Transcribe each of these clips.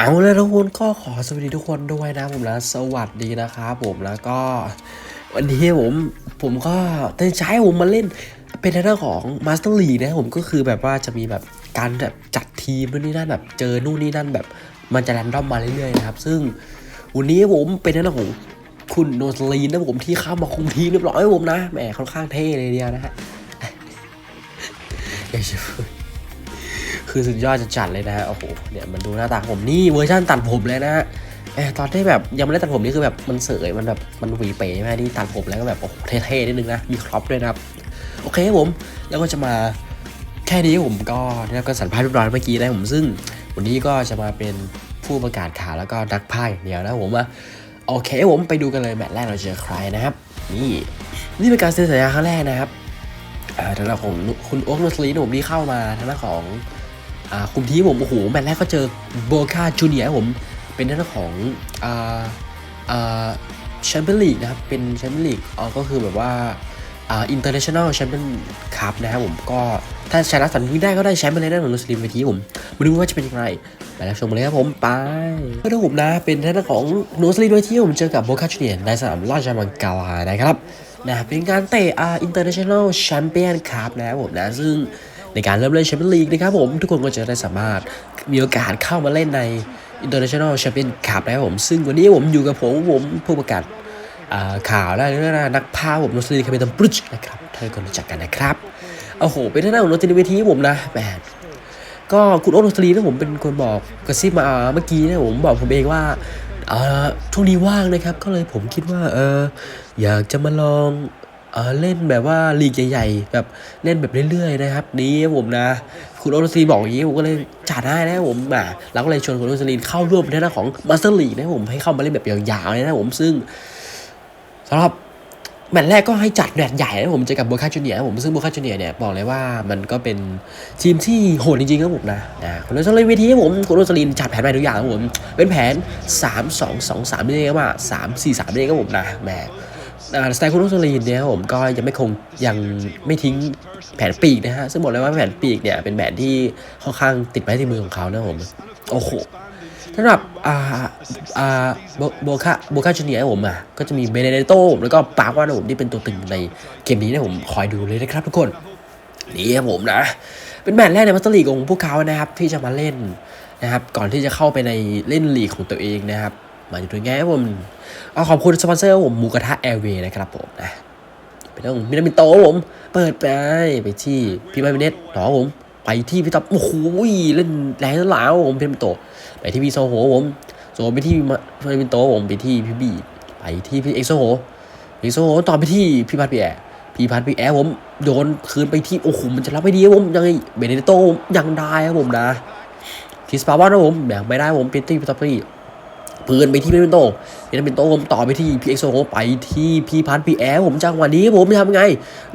เอาเลยทุกคนก็ขอสวัสดีทุกคนด้วยนะผมนะสวัสดีนะครับผมแล้วก็ วันนี้ผมผมก็ตั้งใช้ผมมาเล่นเป็นเรื่องของมาสเตอร์ลีนะผมก็คือแบบว่าจะมีแบบการแบบจัดทีมนู่นนี่นั่นแบบเจอนู่นนี่นั่นแบบมันจะแรนดอมมาเรื่อยๆนะครับ ซึ่งวันนี้ผมเป็นเรื่องของคุณโนสลีนนะผมที่เข้ามาคุมทีมเรียบร้อยผมนะแหมค่อนข้างเท่เลยเดียวนะฮะเอ้ย คือสุดยอดจะจัดเลยนะฮะโอ้โหเนี่ยมันดูหน้าตาผมนี่เวอร์ชันตัดผมเลยนะฮะเอตอนที่แบบยังไม่ได้ตัดผมนี่คือแบบมันเสยมันแบบมันหวีเป๋ใช่ไหมที่ตัดผมแล้วก็แบบโอ้โหเท่ๆนิดนึงนะมีครอปด้วยนะครับโอเคผมแล้วก็จะมาแค่นี้ผมก็ได้รับการสัมภาษณ์เรียบร้อยเมื่อกี้นะผมซึ่งวันนี้ก็จะมาเป็นผู้ประกาศข่าวแล้วก็นักพายเดียวนะผมว่าโอเคผมไปดูกันเลยแมตช์แรกเราเจอใครนะครับ นี่นี่เป็นการเซ็นสัญญาครั้งแรกนะครับทางด้านของคุณโอ๊คโนสลีนผมที่เข้ามาทางด้านของ อ่าคุมทีมผมโอ้โหแมตช์แรกก็เจอโบคาจูเนียร์ผมเป็นทางด้านของแชมเปี้ยนลีกนะครับเป็นแชมเปี้ยนลีกก็คือแบบว่าอ่า international champion cup นะครับผมก็ถ้าชนะสันนี้ได้ก็ได้แชมป์ไปเลยนะของมุสลิมเวทีผมไมาดูว่าจะเป็นยังไงไปรับชมเลยครับผม ไปก็ถ้าผมนะเป็นท่านของมุสลิมเวทีผมเจอกับโบคาจูเนียในสนามราชมังกลานะครับนะเป็นการเตะอ่า international champion cup นะครับผมนะซึ่ง ในการเริ่มเล่นแชมเปี้ยนลีกนะครับผมทุกคนก็จะได้สามารถมีโอกาสเข้ามาเล่นใน international champion cup นะครับผม ซึ่งวันนี้ผมอยู่กับผมผมผู้ประกาศข่าวแล้วนะนักพากย์ผมโนสลีคาเมตัมปรุชนะครับถ้านคนรู้จักกันนะครับโอ้โห เป็นท่านของโนสลีเวทีผมนะแหมก็คุณโอ๊ตโนสลีนะผมเป็นคนบอกกระซิบมาเมื่อกี้นะผมบอกผมเองว่าช่วงนี้ว่างนะครับ ก็เลยผมคิดว่าเอออยากจะมาลอง เล่นแบบว่าลีกใหญ่ๆแบบเล่นแบบเรื่อยๆนะครับ นี้ผมนะ คุณโอโนซีบอกอย่างนี้ผมก็เลยจัดให้นะผมอะเราก็เลยชวนคุณโอโนซีเข้าร่วมในหน้าของมาสเตอร์ลีกนะผมให้เข้ามาเล่นแบบยาวๆเลยนะผมซึ่งสำหรับแมตช์แรกก็ให้จัดแมตช์ใหญ่นะผมเจอกับโบคาจูเนียร์ผมซึ่งโบคาจูเนียร์เนี่ยบอกเลยว่ามันก็เป็นทีมที่โหดจริงๆครับผมนะนะคนละสลินเวทีผมคุณโรสลินจัดแผนใหม่ทุกอย่างครับผมเป็นแผน 3 2 2 3นี่เองครับว่า3 4 3นี่เองครับผมนะแหม สไตล์คุณโรสลินเนี่ยผมก็ยังไม่คงยังไม่ทิ้งแผนปีกนะฮะ ซึ่งบอกเลยว่าแผนปีกเนี่ยเป็นแผนที่ค่อนข้างติดไม้ที่มือของเขานะผม โอ้โหสำหรับอ่าอ่าโบคาโบคาจูเนียผมอะก็จะมีเบเนเดโตแล้วก็ปาร์กว่านะผมที่เป็นตัวตึงในเกมนี้นะผมคอยดูเลยนะครับทุกคนนี่ครับผมนะ เป็นแมตช์แรกในมัสเตอร์ลีกของพวกเขานะครับที่จะมาเล่นนะครับ ก่อนที่จะเข้าไปในเล่นลีกของตัวเองนะครับ มาอยู่ตรงนี้ผมเอาขอบคุณสปอนเซอร์ผมหมูกระทะแอร์เวย์นะครับผมนะเป็นเรื่องมินามิโตะผม เปิดไปไปที่พี่ไมเนตต่อผม ไปที่พี่ตับโอ้โหเล่นแรงหลาวผมเป็นโต ไปที่พี่โซโหผมโซไปที่มาเฟรมินโตผมไปที่พี่บีไปที่พี่เอ็กโซโหเอ็กโซโหต่อไปที่พี่พัดพี่แอร์พี่พัดพี่แอร์ผมโดนคืนไปที่โอ้โหมันจะรับไม่ดีผมยังไงเบเนโตผมยังได้ครับผมนะคิสปาวานะผมแบ่งไม่ได้ผมเป็นที่พี่ทัพพี่เพื่ อนไปที่เบเนโตเบเนโตผมต่อไปที่พี่เอ็กโซโไปที่พี่พัดพี่แอร์ผมจังหวะนี้ผมจะทำไง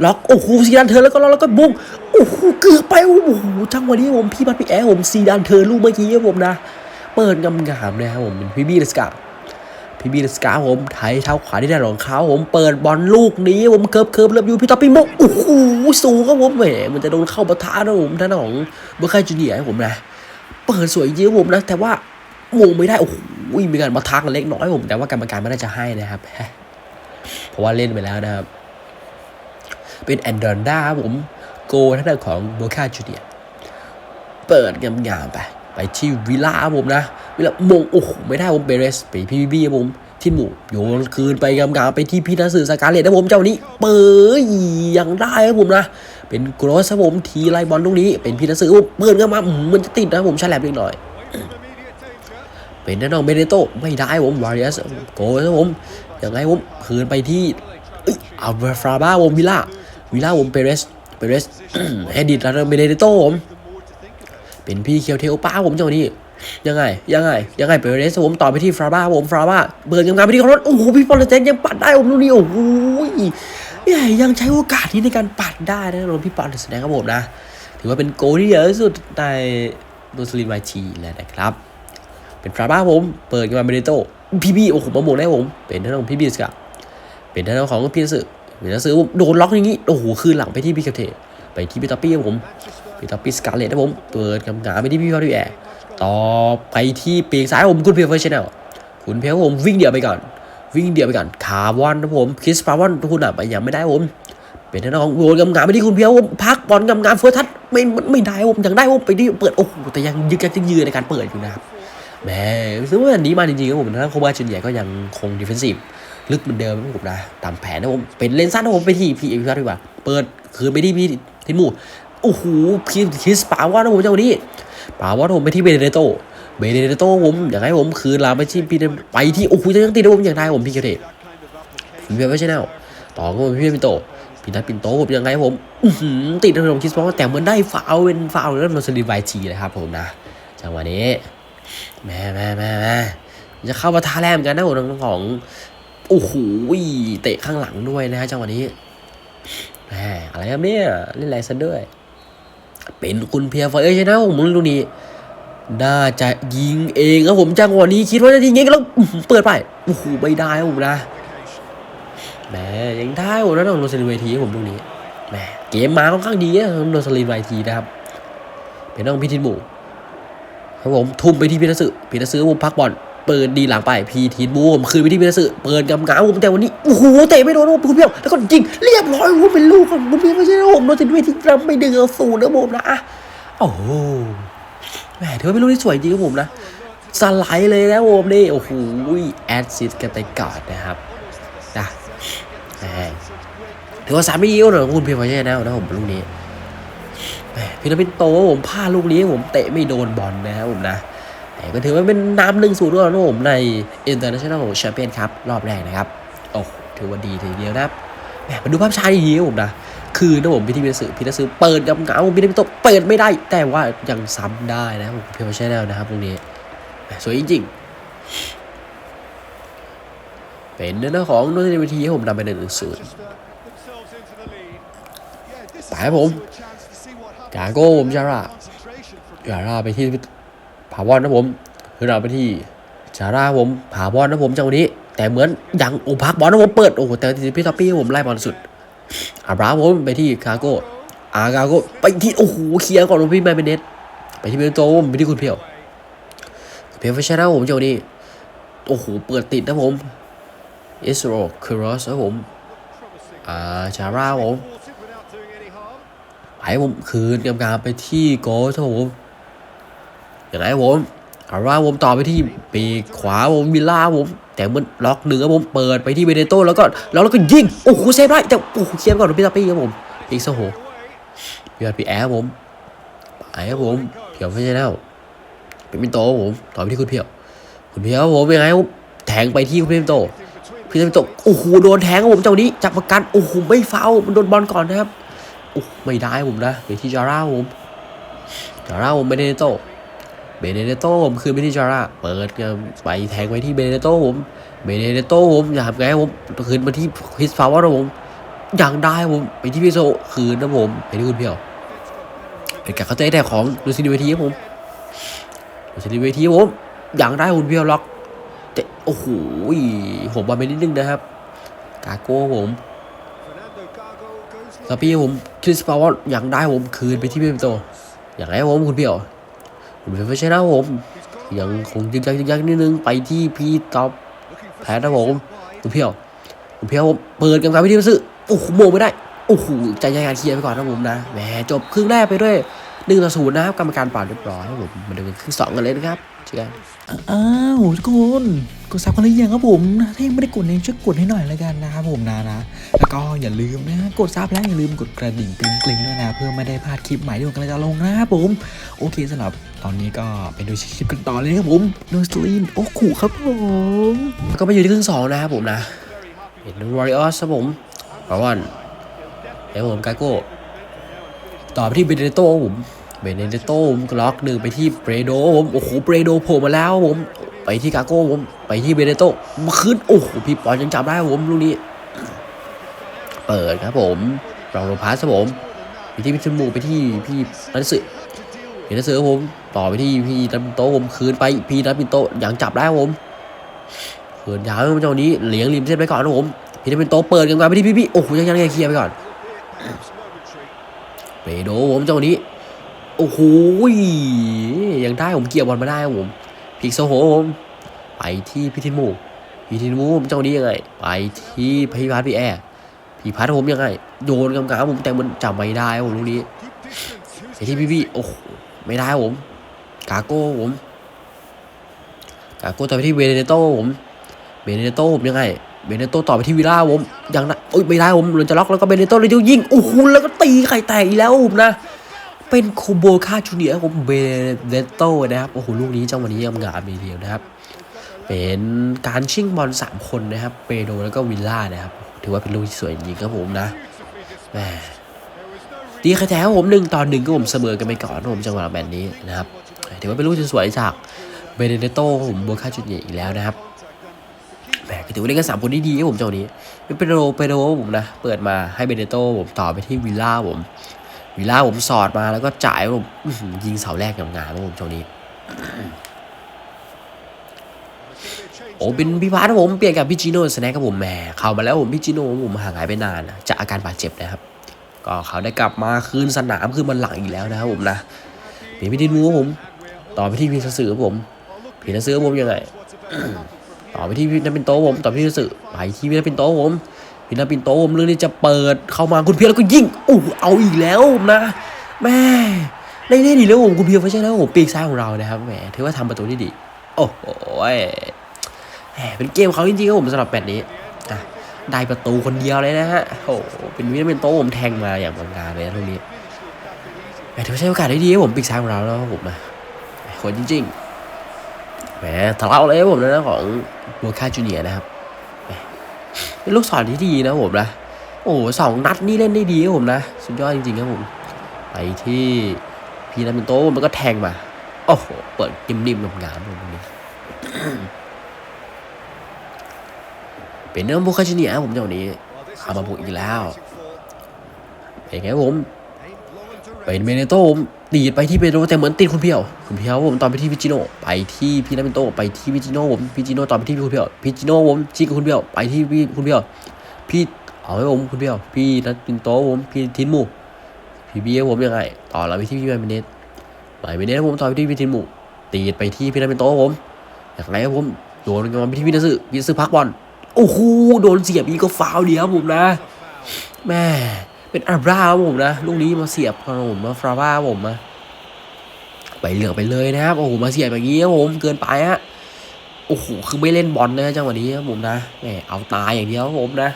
ล็อกโอ้โหซีดานเธอแล้วก็ล็อกแล้วก็บุ้งโอ้โหเกือบไปโอ้โหจังหวะนี้ผมพี่พัดพี่แอร์ผมซีดานเธอลูกเมื่อกี้ครับผมนะ เปิดงามๆนะครับผมเป็นพี่บี้เลสกาพี่บี้เลสกาผมไถเท้าขวาที่ด้านของเขาผมเปิดบอลลูกนี้ผมเคิร์ฟเคิร์ฟเริ่มอยู่พี่ท็อปปี้โมโอ้โหสูงครับผมแหมมันจะโดนเข้าปะทะนะผมท่านของเบอร์คายจูเนียร์ครับผมนะ เปิดสวยจริงครับผมนะ แต่ว่าโมงไม่ได้โอ้โห มีการมาทักเล็กน้อยผม แต่ว่ากรรมการไม่น่าจะให้นะครับ เพราะว่าเล่นไปแล้วนะครับ เป็นแอนดรอนด้าครับผม โกท่านด้าของเบคาจูเนียเปิดงามๆไป ไปที่วิลล่าครับผมนะ วิลล่ามงโอ้โหไม่ได้ผมเบเรสไปพีบีครับผมที่หมู่โยนคืนไปกำกาไปที่พี่นัสือสกาเลตนะผมเจ้านี้ เปิดยังได้ครับผมนะ เป็นโกรสครับผมทีไลบอลตรงนี้ เป็นพี่นัสือเปิดเข้ามามันจะติดนะผมฉลับเล็กหน่อย เป็นแนันองเบเนโตไม่ได้ผมวาริอัสโกครับผมยังไงผมคืนไปที่อัลเบฟราบ้าผมวิล่าวิล่าผมเปเรสเปเรสเฮดิตแล้วเบเนโตผมเป็นพี่เคียวเทลป้าผมเจังหนี้ยังไง ยังไง ยังไงเปเรสผมต่อไปที่ฟราบ้าผมฟราบ้าเบิร์นงานไปที่เขารถโอ้โหพี่ฟอร์เรสยังปัดได้ผมดูนี่โอ้โหแย่ยังใช้โอกาสนี้ในการปัดได้นะโดนพี่ปอนแสดงครับผมนะ ถือว่าเป็นโกที่เยอะที่สุดในโดสลินไวชีแล้วนะครับ เป็นฟราบ้าผม เปิดกันมาเบเนโตพี่บี้โอ้โหมาโมงได้ผม เป็นท่านของพี่บี้สกับเป็นท่านของพี่ซื้อเป็นท่านซื้อผมโดนล็อกอย่างนี้ โอ้โห คืนหลังไปที่พี่เคเทไปที่พี่ท็อปปี้ครับผมพี่ท็อปปี้สกาเลตนะผม เปิดกำงาไปที่พี่พอดีแอร์ต่อไปที่ปีกซ้ายผมคุณเพียวเฟอร์ชแนลคุณเพียวผมวิ่งเดี่ยวไปก่อน วิ่งเดี่ยวไปก่อนคาร์วอนนะผมคริสปาวอนคุณอะไปยังไม่ได้ผม เป็นทางด้านของโยนกำงาไปที่คุณเพียวผมพักบอลกำงาเฟิร์ทัชไม่ไม่ได้ผมยังได้ผมไปที่เปิดโอ้โหแต่ยังยึกยักยืนในการเปิดอยู่นะครับ แหมซึ่งว่าอันนี้มาจริงๆครับผมนะโคบาชุนใหญ่ก็ยังคงดิฟเฟนซีฟลึกเหมือนเดิมนะผมนะ ตามแผนนะผม เป็นเลนสั้นนะผมไปที่พีเอพิวัตดีกว่า เปิดคืนไปที่พี่ทิมูโอ้โหพีคริสปาวอนนะผมเจ้านี้ปาวอนผมไปที่เบเนเดโตเบเนเดโตผมอย่ากให้ผมคืนลาไปที่พีไปที่โอ้โหยังติดนะผมอย่ากได้ผมพี่เกเรผมเพียวไม่ใช่แนวต่อก็พี่ปินโตพี่นัทปินโตผมยังไงผมอื้อหือติดถนนคิสปองแต่เหมือนได้ฟาวเป็นฟาวแล้วมันสลิดไวทีเลยครับผมนะจังหวะนี้ แม่แม่แม่แม่จะเข้ามาท่าแรกเหมือนกันนะผมทางของโอ้โหเตะข้างหลังด้วยนะฮะจังหวะนี้แม่อะไรครับเนี่ยเล่นไรซะด้วย เป็นคุณเพียร์ไฟเอ้ยใช่นะผมลูกนี้น่าจะยิงเองครับผมจังหวะนี้คิดว่าจะยิงเองแล้วเปิดไปโอ้โหไม่ได้ครับผมนะแหมยังได้โอ้แล้วน้องโรสลินเวทีผมตรงนี้แหมเกมมาค่อนข้างดีนะโรสลินเวทีนะครับเป็นน้องพิทินหมู่ ครับผมทุ่มไปที่พิทัศน์พิทัศน์ผมพักบอลเปิดดีหลังไปพีทินหมู่ผมคืนไปที่พิทัศน์เปิดกำกาผมแต่วันนี้โอ้โหเตะไม่โดนผมเพียวแล้วก็ยิงเรียบร้อยโอ้โหเป็นลูกของคุณเพียวไม่ใช่นะผมโรสลินเวทีนำไปดึงเอาสูนนะผมนะอะโอ้โหแหมถือว่าเป็นลูกที่สวยจริงครับผมนะสไลด์เลยนะผมนี่โอ้โหแอดซิสกันไปก่อนนะครับนะแหมถือว่าสามไม่ยิ้วหน่อยของคุณเพียงพอใช่นะนะผมลูกนี้ พีระมิดโตผมพลาดลูกนี้ผมเตะไม่โดนบอลนะครับผมนะแต่ก็ถือว่าเป็นน้ำหนึ่งศูนย์ด้วยนะผมใน International Champion ครับรอบแรกนะครับ โอ้ถือว่าดีทีเดียวนะครับแหมมาดูภาพช้าดีๆครับผมนะ คือนะผมพิธีพิธีพิธีซื้อเปิดกับเงาพิธีพิธีเปิดไม่ได้ แต่ว่ายังซ้ำได้นะผมเพียงพอใช่แล้วนะครับลูกนี้สวยจริงๆเป็นเนื้อของโนติวิธีผมนำไปหนึ่งศูนย์ไปครับผม กาโก้ผมจาร่าจาร่าไปที่ผาบอลนะผมคือเราไปที่จาร่าผมผาบอลนะผมจังวะนี้ แต่เหมือนยังโอพักบอลนะผมเปิดโอ้แต่พี่ท็อปปี้ผมไล่บอลสุดอาบราผมไปที่คาโก้อากาโก้ไปที่โอ้โหเคลียร์ก่อนพี่แมนเบเนตไปที่เบนโตผมไปที่คุณเพียวเพียวไฟชนะผมจังวะนี้โอ้โหเปิดติดนะผมอิสโรคูรอสนะผมอ่าจาร่าผม ไปผมคืนกำการไปที่โกลครับผมอย่างไรผมอาว่าผมต่อไปที่ปีขวาผมวิลล่าผม แต่มันล็อกหนึ่งครับผมเปิดไปที่เบเนโตแล้วก็แล้วก็ยิงโอ้โหเซฟได้แต่โอ้โหเคลียร์ก่อนพี่ตาปี้ครับผมอีกสโหพี่อาร์พีแอร์ผมไปครับผมเพียวไม่ใช่แล้วเป็นมิโตครับผมต่อไปที่คุณเพียว คุณเพียวผมยังไงครับผมแทงไปที่คุณเพียวโตพี่มินโตโอ้โหโดนแทงครับผมเจ้านี้จับประกันโอ้โหไม่ฟาวล์มันโดนบอลก่อนนะครับ อ้ไม่ได้ผมนะไปที่จาร่าผมจาร่าผมเบเนโตเบเนโตผมคืนไปที่จาร่าเปิดไปแทงไปที่เบเนโตผมเบเนโตผมอยากทำไงผมคืนมาที่พิสฟาวร์ผมอยากได้ผมไปที่พิโซคืนนะผมไปที่คุณเพียวเป็นการเข้าใจแต่ของดูซินิเวทีครับผมดูซินิเวทีผมอยากได้คุณเพียวล็อกแต่โอ้โหผมบอลไปนิดนึงนะครับ กาโก้ผมสปีผม คริสปาวอนอยากได้ผมคืนไปที่เบมโตอยากให้ผมคุณเพียวคุณเพียวไม่ใช่นะผม ยังคงยึกยักยึกยักนิดนึงไปที่พีท็อปแพ้นะผมคุณเพียวคุณเพียวผมเปิดกันไปที่ซื้อโอ้โหโมไม่ได้โอ้โหใจย็นเคลียร์ไปก่อนนะผมนะแหมจบครึ่งแรกไปด้วยหนึ่งต่อศูนย์นะครับกรรมการป่าดเรียบร้อยผมมาดูกันครึ่งสองกันเลยนะครับ เจอกันอ้าวทุกคนกดซับกันหรือยังครับผมนะถ้ายังไม่ได้กดเนี่ยช่วยกดให้หน่อยแล้วกันนะครับผมนะนะแล้วก็อย่าลืมนะกดซับแล้วอย่าลืมกดกระดิ่งกริ๊งกริ๊งด้วยนะ เพื่อไม่ได้พลาดคลิปใหม่ที่ผมกำลังจะลงนะครับผม โอเคสำหรับตอนนี้ก็ไปดูคลิปกันต่อเลยครับผมโนสลีนโอ้ขู่ครับผมก็มาอยู่ที่ครึ่งสองนะครับผมนะเห็นวอริออสครับผมปาวอนเดี๋ยวผมกาโก้ต่อไปที่เบเนโต้ผม เบเนโตผมล็อกหนึ่งไปที่เบรโดผมโอ้โหเบรโดโผล่มาแล้วผมไปที่กาโก้ผมไปที่เบเนโต้มาขึ้นโอ้โหพี่ปอนยังจับได้ผมลูกนี้ เปิดครับผมรองโลพาสครับผมไปที่พิชมูไปที่พี่นัทสึพี่นัทสึครับผมต่อไปที่พี่นัทปิโต้ผมคืนไปพี่นัทปิโตยังจับได้ผมคืนยาวเจ้านี้เหลียงริมเส้นไปก่อนครับผมพี่นัทปิโต้เปิดกันไปที่พี่พี่โอ้โหยังยังยังเคลียร์ไปก่อนเปโดผมเจ้านี้ อ้อ้โหยังได้ผมเกี่ยวบอลมาได้ครับผมพิกโซโหผมไปที่พิทินมูพิทินมูผมเจ้านี้ยังไง ไปที่พิพัฒน์พี่แอร์พี่พัฒน์ผมยังไงโยนกำกับผมแต่มันจับไม่ได้ผมลูกนี้ไปที่พี่พี่โอ้โหไม่ได้ผม กาโก้ผม กาโก้ต่อไปที่เวเนโต้ผมเบเนโต้ผมยังไงเบเนโต้ต่อไปที่วิลล่าผมยังนะโอ้ยไม่ได้ผมเลนจะล็อกแล้วก็เบเนโต้เลยที่ยิงโอ้โหแล้วก็ตีไข่แตกอีกแล้วผมนะ เป็นโคโบคาจูเนียร์ผมเบเนโต้นะครับ โอ้โห ลูกนี้จังหวะนี้ยำงงามมีเดียวนะครับ เป็นการชิงบอลสามคนนะครับ เปโดแล้วก็วิลล่านะครับ ถือว่าเป็นลูกที่สวยจริงครับผมนะแหมตีไข่แตกครับผมหนึ่งต่อหนึ่งก็ผมเสมอกันไปก่อนผมจังหวะแบบนี้นะครับ ถือว่าเป็นลูกที่สวยจากเบเนโต้ผมโบคาจูเนียร์อีกแล้วนะครับแหมก็ถือว่าเล่นกันสามคนที่ดีครับผมเจ้านี้เป็นเปโดเปโดผมนะ เปิดมาให้เบเนโต้ผมต่อไปที่วิลล่าผม วิล่าผมสอดมาแล้วก็จ่ายผมยิงเสาแรกงามๆครับผมเจ้านี้โอ้เป็นพี่พาร์ทผมเปลี่ยนกับพี่จิโน่สแน็คครับผมแหมเข้ามาแล้วผมพี่จิโน่ผมห่างหายไปนานนะจากอาการบาดเจ็บนะครับ ก็เขาได้กลับมาคืนสนามคืนบันหลังอีกแล้วนะครับผมนะเปลี่ยนพี่ดินมูผมต่อไปที่พีทสือผมพีทสือผมยังไงต่อไปที่พี่นาปินโตผมต่อไปที่สื่อไปที่พี่นาปินโตผม พี่นาปินโตผมเรื่องนี้จะเปิดเข้ามาคุณเพียรแล้วก็ยิงโอ้โหเอาอีกแล้วนะแม่ได้เล่นอีแล้วผมคุณเพียรไม่ใช่แล้วผมปีกซ้ายของเรานะครับแหมถือว่าทำประตูได้ดี โอ้โหแหมเป็นเกมเขาจริงๆครับผมสำหรับแมตช์นี้อะได้ประตูคนเดียวเลยนะฮะโอ้เป็นวินาปินโตผมแทงมาอย่างงามเลยนะตรงนี้แหมถือว่าใช้โอกาสได้ดีครับผมปีกซ้ายของเราแล้วครับผมนะโหดจริงๆแหมทะเลาะเลยผมนะของบัวค่าจูเนียนะครับ เป็นลูกศรที่ดีนะผมนะ โอ้โหสองนัดนี่เล่นได้ดีครับผมนะ สุดยอดจริงๆครับผม ไปที่พีนามินโต้มันก็แทงมา โอ้โห เปิดนิ่มๆงามๆเลยตรงนี้ เป็นเรื่องบัวค่าชเนียครับผมเจ้านี้เอามาบุกอีกแล้ว เป็นไงครับผม เป็นเมเนโต้ผมดีดไปที่เปโดรแต่เหมือนติดคุณเพียว คุณเพียวผมตอนไปที่พิจิโนไปที่พี่นาเมนโตไปที่พิจิโนผมพิจิโนตอนไปที่คุณเพียวพิจิโนผมชี้กับคุณเพียวไปที่พี่คุณเพียวพี่เอาให้ผมคุณเพียว พี่นัทปินโตผมพี่ทินหมูพี่เบียผมยังไงต่อเราไปที่พี่ไมเมเนสไมเมเนสผมต่อไปที่พี่ทินหมูตีดไปที่พี่นาเมนโตผมอย่างไรครับผมโดนกันมาไปที่พี่นัทซึพี่นัทซึพักบอลโอ้โหโดนเสียบอีกก็ฟาวเดียวผมนะแม่ เป็นอาบราผมนะลูกนี้มาเสียบขผมมาฟราบ้าผมมาไปเหลือไปเลยนะครับโอ้โหมาเสียบอย่างนี้ครับผมเกินไปฮะโอ้โหคือไม่เล่นบอลนะจังหวะนี้ครับผมนะแหมเอาตายอย่างเดียวครับผมนะ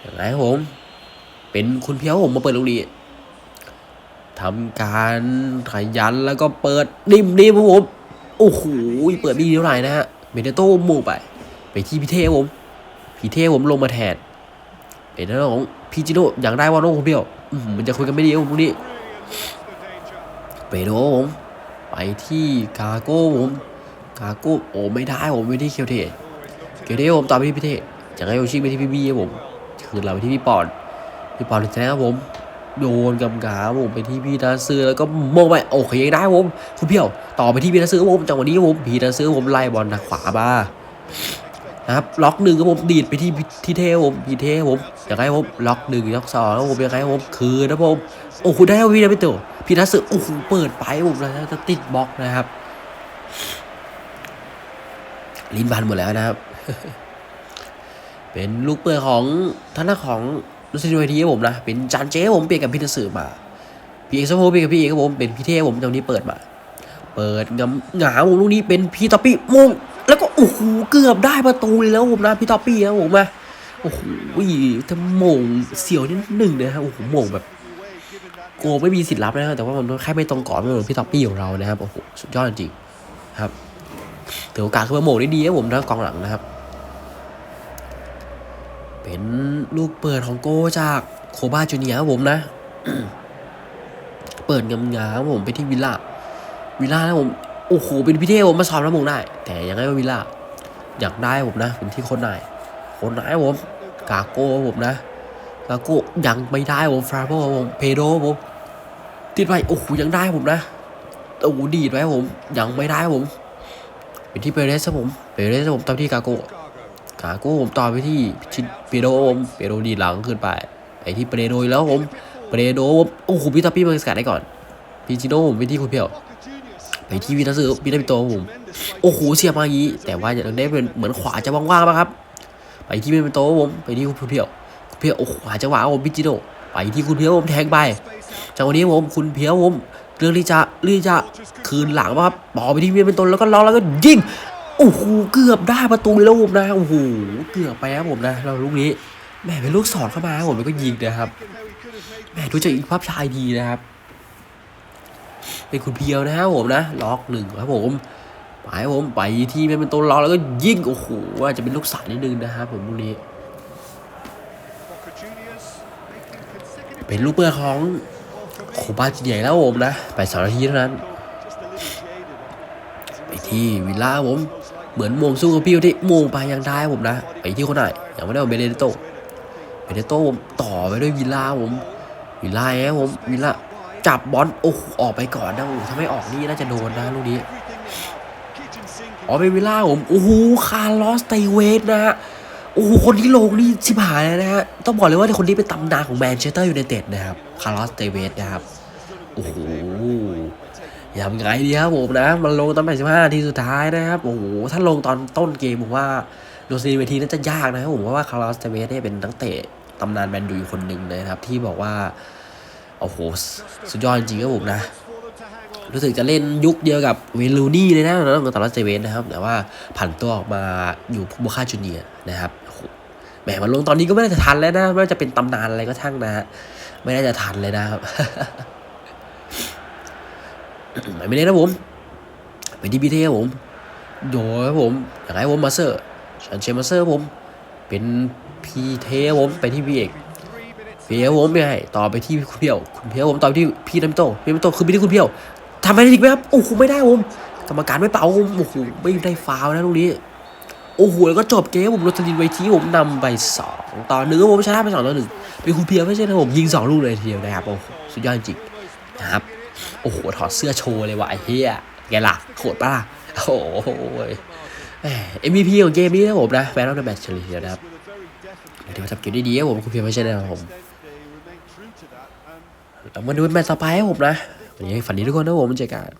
อย่างไรครับผม เป็นคุณเพียวผมมาเปิดลูกนี้ทำการขยันแล้วก็เปิดนิ่มๆครับผมโอ้โหเปิดไม่ดีเท่าไหร่นะฮะเมเนโต้หมู่ไป ไปที่พิเทผมพีเทผมลงมาแทน เป็นเรื่องของพีจิโน่อยางได้ว่าน้องคุณเพียวมันจะคุยกันไม่ดีครับพวกนี้เปโดผมไปที่กาโก้ผมกาโก้โอ้ไม่ได้ผมไม่ที่เคียวเทเคียวเทผมต่อไปที่พีเทจากไอโอชิไปที่พี่บีครับผมคืนเราไปที่พี่ปอนพี่ปอนถึงแล้วครับผมโยนกำกาผมไปที่พี่นาซือแล้วก็มองไปโอเคยังได้ผมคุณเพียวต่อไปที่พี่นาซือผมจังหวะนี้ผมพี่นาซือผมไล่บอลทางขวามา นะครับล็อกหนึ่งครับผมดีดไปที่ที่เทผมพีเทผมอยากให้ผมล็อกหนึ่งล็อกสองแล้วผมอยากให้ผมคืนนะผมโอ้โหได้พี่นะพี่ตู่พี่นัทสึโอ้โหเปิดไปผมแล้วจะติดบล็อกนะครับ ลิ้นพันหมดแล้วนะครับ เป็นลูกเปิดของท่านาของนุสตินเวทีผมนะเป็นจานเจ้ผมเปลี่ยนกับพี่นัทสึมาพี่เอกสโพเปลี่ยนกับพี่เอกผมเป็นพี่เทผมตรงนี้เปิดมา เปิดงำหงาผมลูกนี้เป็นพี่ตอปปี้มง แล้วก็โอ้โหเกือบได้ประตูเลยแล้วผมนะพี่ท็อปปี้นะผมมาโอ้โหถ้าโมงเสียวนิดหนึ่งนะครับโอ้โหโมงแบบโกไม่มีสิทธิ์รับนะแต่ว่ามันแค่ไม่ตรงก่อนไม่เหมือนพี่ท็อปปี้ของเรานะครับโอ้โหสุดยอดจริงครับถือโอกาสขึ้นมาโมงได้ดีครับผมนะกองหลังนะครับ เป็นลูกเปิดของโกจากโคบาจูเนียครับผมนะ เปิดงามๆผมไปที่วิลล่าวิลล่านะผม โอ้โห เป็นพี่เทพผมมาซ้อมแล้วมงได้ แต่ยังไงก็วิลล่าอยากได้ผมนะเป็นที่คนนายคนนายผม กาโก้ผมนะกาโก้ยังไม่ได้ผมฟราโบผมเพโดผมติดไปโอ้โหยังได้ผมนะโอ้โหดีดไว้ผม ยังไม่ได้ผม เป็นที่เปเรสผม เปเรสผมตามที่กาโก้กาโก้ผมต่อไปที่ชิเปโดผมเปโดดีหลังขึ้นไปไปที่เปโดแล้วผม เปเรโดผมโอ้โหพี่ทัพปี้มาสกัดได้ก่อนพีจิโน่ผมไปที่คุณเพียว ไปที่วินาซึวินาปิโตผมโอ้โหเสียบมาอย่างนี้ แต่ว่าอย่างได้เป็นเหมือนขวาจะว่างๆป่ะครับไปที่วินาปิโตผมไปที่คุณเพียวคุณเพียวโอ้โหหาจังหวะผมพิจิโนไปที่คุณเพียวผมแทงไปจังหวะนี้ผมคุณเพียวผมเรื่องที่จะเรื่องที่จะคืนหลังครับบอลไปที่วินาปิโตแล้วก็ล็อกแล้วก็ยิงโอ้โหเกือบได้ประตูเลยแล้วผมนะโอ้โหเกือบไปครับผมนะเราลูกนี้แม่เป็นลูกสอดเข้ามาผมแล้วก็ยิงนะครับแหมดูจากอีกภาพชายดีนะครับ เป็นคุณเพียวนะครับผมนะ ล็อกหนึ่งครับผมไปผมไปที่เป็นตัวล็อกแล้วก็ยิงโอ้โหว่าจะเป็นลูกสายนิดนึงนะครับผมลูกนี้ เป็นลูกเปื้อของโคบาจิเนียแล้วผมนะไปสองนาทีเท่านั้นไปที่วิลล่าผมเหมือนมงสู้กับพี่ที่มงไปยังได้ผมนะ ไปที่คนไหนยังไม่ได้เอาเบเนโตเบเนโตผมต่อไปด้วยวิลล่าผมวิลล่าครับผมวิลล่า จับบอลโอ้ออกไปก่อนนะโอ้ถ้าไม่ออกนี่น่าจะโดนนะลูกนี้อ๋อเป็นวิลล่าผมโอ้โหคาร์ลอสไตเวสนะฮะโอ้โหคนที่ลงนี่ชิบหายนะฮะต้องบอกเลยว่าคนนี้เป็นตำนานของแมนเชสเตอร์ยูไนเต็ดนะครับคาร์ลอสไตเวสนะครับโอ้โหยังไงดีครับผมนะ มันลงตอน85นาทีสุดท้ายนะครับโอ้โหถ้าลงตอนต้นเกมผมว่าโรซีเวทีน่าจะยากนะครับผมเพราะว่าคาร์ลอสไตเวสเนี่ยเป็นนักเตะตำนานแมนยูคนหนึ่งนะครับที่บอกว่า โอ้โห สุดยอดจริงๆครับผมนะ รู้สึกจะเล่นยุคเดียวกับเวลูนี่เลยนะตอนนั้นตอนรัสเซเวนนะครับ แต่ว่าผันตัวออกมาอยู่พวกบูคาจูเนียร์นะครับแหมมันลงตอนนี้ก็ไม่น่าจะทันแล้วนะ ไม่ว่าจะเป็นตำนานอะไรก็ช่างนะไม่น่าจะทันเลยนะครับไม่ได้นะผมไปที่บีเทผม โดยครับผมอยากให้ผมมาเซอร์ชันเชมาเซอร์ผม เป็นพีเทผมไปที่พีเอก เพียวผมไม่ให้ต่อไปที่คุณเพียวคุณเพียวผมต่อไปที่พี่น้ำโตพี่น้ำโตคือไปที่คุณเพียวทำอะไรอีกไหมครับโอ้โหไม่ได้ผมกรรมการไม่เป่าผมโอ้โหไม่ได้ฟาวล์นะลูกนี้โอ้โหแล้วก็จบเกมผมโรตาลินไวทีผมนำไปสองต่อหนึ่งครับผมชนะไปสองต่อหนึ่งเป็นคุณเพียวไม่ใช่นะผมยิงสองลูกเลยทีเดียวนะครับโอ้โหสุดยอดจริงนะครับโอ้โหถอดเสื้อโชว์เลยว่ะไอ้เหี้ยแกล่ะโหดปะล่ะโอ้โหแหม MVP ของเกมนี้นะผมนะแมนออฟเดอะแมตช์เลยทีเดียนะครับเดี๋ยวทำเกมได้ดีครับผมคุณเพียวไม่ใช่นะครับผม แล้วมาดูเป็นแมตช์ต่อไปครับผมนะวันนี้ฝันดีทุกคนนะผมเจอกัน